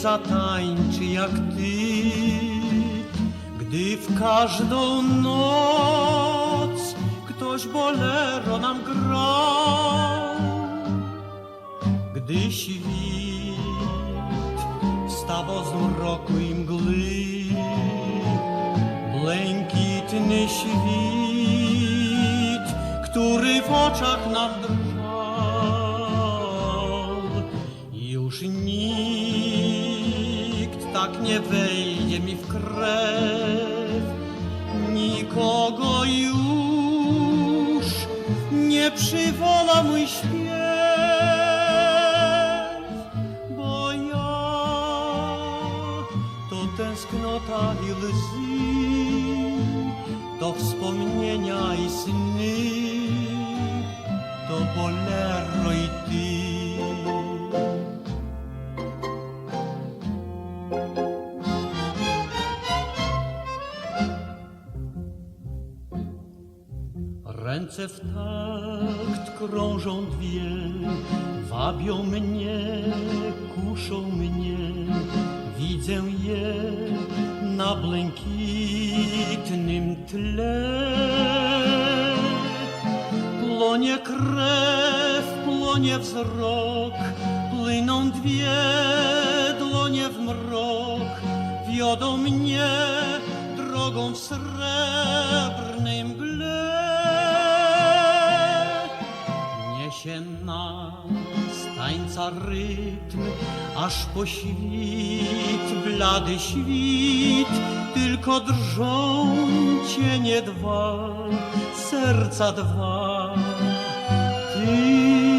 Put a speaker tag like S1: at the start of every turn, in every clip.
S1: zatańczy jak ty, gdy w każdą noc ktoś bolero nam grał. Gdy świt wstawał z mroku i mgły, błękitny świt, który w oczach nam drżał. Już nikt tak nie wejdzie mi w krew, nikogo już nie przywoła mój śpiew, bo ja to tęsknota i łzy, to wspomnienia i sny, to bolero Ręce w takt krążą dwie, wabią mnie, kuszą mnie. Widzę je na błękitnym tle. Płonie krew, płonie wzrok, płyną dwie dłonie w mrok, wiodą mnie drogą w srebrnej mgle. Rytm, aż po świt, blady świt, tylko drżą cienie dwa, serca dwa, ty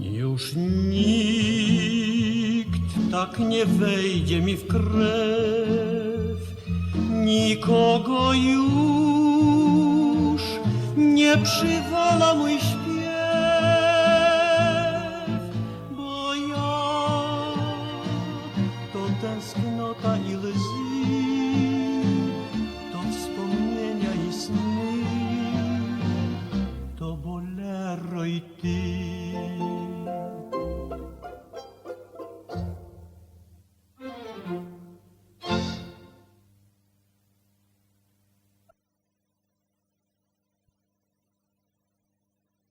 S1: Już nikt tak nie wejdzie mi w krew, nikogo już przywola mój śpiew, bo ja to tęsknota i lzy, to wspomnienia i sny, to bolero i ty.